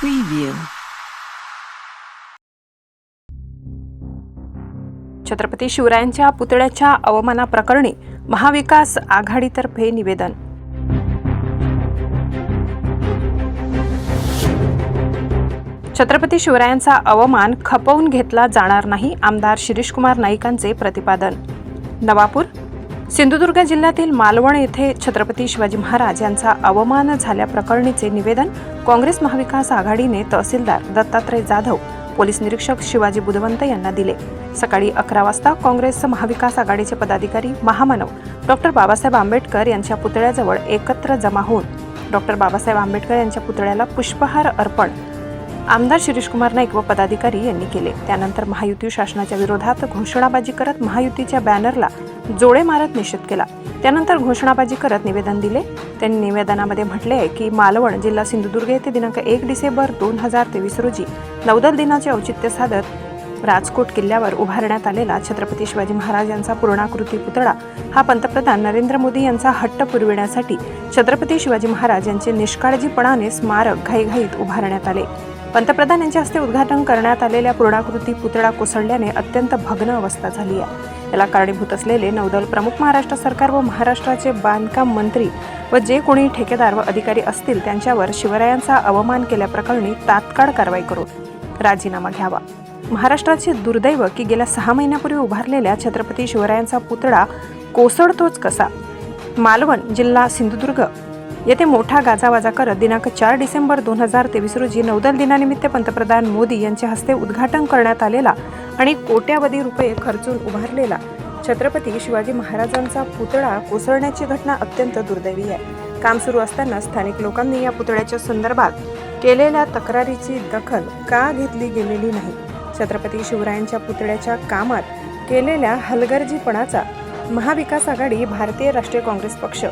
Preview. Chhatrapati शिवरायांच्या पुतळ्याच्या अवमानाप्रकरणी महाविकास आघाडीतर्फे निवेदन छत्रपती शिवरायांचा अवमान खपवून घेतला जाणार नाही आमदार शिरीषकुमार नाईकांचे प्रतिपादन नवापूर सिंधुदुर्ग जिल्ह्यातील मालवण येथे छत्रपती शिवाजी महाराज यांचा अवमान झाल्याप्रकरणीचे निवेदन काँग्रेस महाविकास आघाडीने तहसीलदार दत्तात्रय जाधव पोलीस निरीक्षक शिवाजी बुधवंत यांना दिले. सकाळी अकरा वाजता काँग्रेस महाविकास आघाडीचे पदाधिकारी महामानव डॉक्टर बाबासाहेब आंबेडकर यांच्या पुतळ्याजवळ एकत्र जमा होऊन डॉक्टर बाबासाहेब आंबेडकर यांच्या पुतळ्याला पुष्पहार अर्पण आमदार शिरीषकुमार नाईक व पदाधिकारी यांनी केले. त्यानंतर महायुती शासनाच्या विरोधात घोषणाबाजी करत महायुतीच्या बॅनरला जोडे मारत निषेध केला. त्यानंतर घोषणाबाजी करत निवेदन दिले. त्यांनी निवेदनामध्ये म्हटले आहे की मालवण जिल्हा सिंधुदुर्ग येथे दिनांक एक डिसेंबर दोन हजार तेवीस रोजी नौदल दिनाचे औचित्य साधत राजकोट किल्ल्यावर उभारण्यात आलेला छत्रपती शिवाजी महाराज यांचा पूर्णाकृती पुतळा हा पंतप्रधान नरेंद्र मोदी यांचा हट्ट पुरविण्यासाठी छत्रपती शिवाजी महाराज यांचे निष्काळजीपणाने स्मारक घाईघाईत उभारण्यात आले. पंतप्रधान यांच्या हस्ते उद्घाटन करण्यात आलेल्या पूर्णाकृती पुतळा कोसळल्याने अत्यंत भग्न अवस्था झाली आहे. याला कारणीभूत असलेले नौदल प्रमुख महाराष्ट्र सरकार व महाराष्ट्राचे बांधकाम मंत्री व जे कोणी ठेकेदार व अधिकारी असतील त्यांच्यावर शिवरायांचा अवमान केल्याप्रकरणी तात्काळ कारवाई करून राजीनामा घ्यावा. महाराष्ट्राचे दुर्दैव की गेल्या सहा महिन्यापूर्वी उभारलेल्या छत्रपती शिवरायांचा पुतळा कोसळतोच कसा? मालवण जिल्हा सिंधुदुर्ग येथे मोठा गाजावाजा करत दिनांक चार डिसेंबर दोन हजार तेवीस रोजी नौदल दिनानिमित्त पंतप्रधान मोदी यांच्या हस्ते उद्घाटन करण्यात आलेला आणि कोट्यावधी रुपये खर्चून उभारलेला छत्रपती शिवाजी महाराजांचा पुतळा कोसळण्याची घटना अत्यंत दुर्दैवी आहे. काम सुरू असताना स्थानिक लोकांनी या पुतळ्याच्या संदर्भात केलेल्या तक्रारीची दखल का घेतली गेलेली नाही? छत्रपती शिवरायांच्या पुतळ्याच्या कामात केलेल्या हलगर्जीपणाचा महाविकास आघाडी भारतीय राष्ट्रीय काँग्रेस पक्ष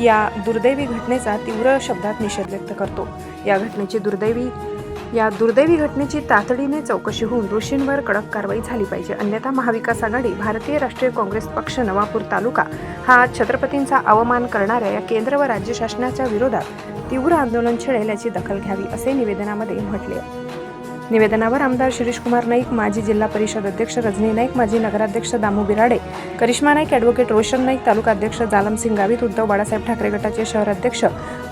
या दुर्दैवी घटनेचा तीव्र शब्दात निषेध व्यक्त करतो. या घटनेची दुर्दैवी या दुर्दैवी घटनेची तातडीने चौकशी होऊन दोषींवर कडक कारवाई झाली पाहिजे. अन्यथा महाविकास आघाडी भारतीय राष्ट्रीय काँग्रेस पक्ष नवापूर तालुका हा छत्रपतींचा अवमान करणाऱ्या या केंद्र व राज्य शासनाच्या विरोधात तीव्र आंदोलन छेडेल याची दखल घ्यावी असे निवेदनामध्ये म्हटले आहे. निवेदनावर आमदार शिरीषकुमार नाईक माजी जिल्हा परिषद अध्यक्ष रजनी नाईक माजी नगराध्यक्ष दामू बिराडे करिश्मा नाईक ॲडव्होकेट रोशन नाईक तालुका अध्यक्ष जालमसिंग गावित उद्धव बाळासाहेब ठाकरे गटाचे शहर अध्यक्ष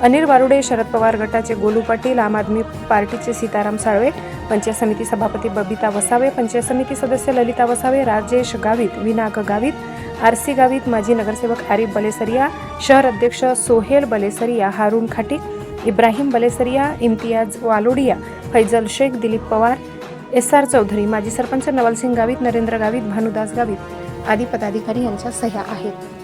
अनिल वारुडे शरद पवार गटाचे गोलू पाटील आम आदमी पार्टीचे सीताराम साळवे पंचायत समिती सभापती बबिता वसावे पंचायत समिती सदस्य ललिता वसावे राजेश गावित विनाक गावित आरसी गावित माजी नगरसेवक आरिफ बलेसरिया शहर अध्यक्ष सोहेल बलेसरिया हारून खाटीक इब्राहिम बलेसरिया इम्तियाज वालोडिया फैजल शेख दिलीप पवार एस आर चौधरी माजी सरपंच नवलसिंग गावित नरेंद्र गावित भानुदास गावित आदी पदाधिकारी यांच्या सह्या आहेत.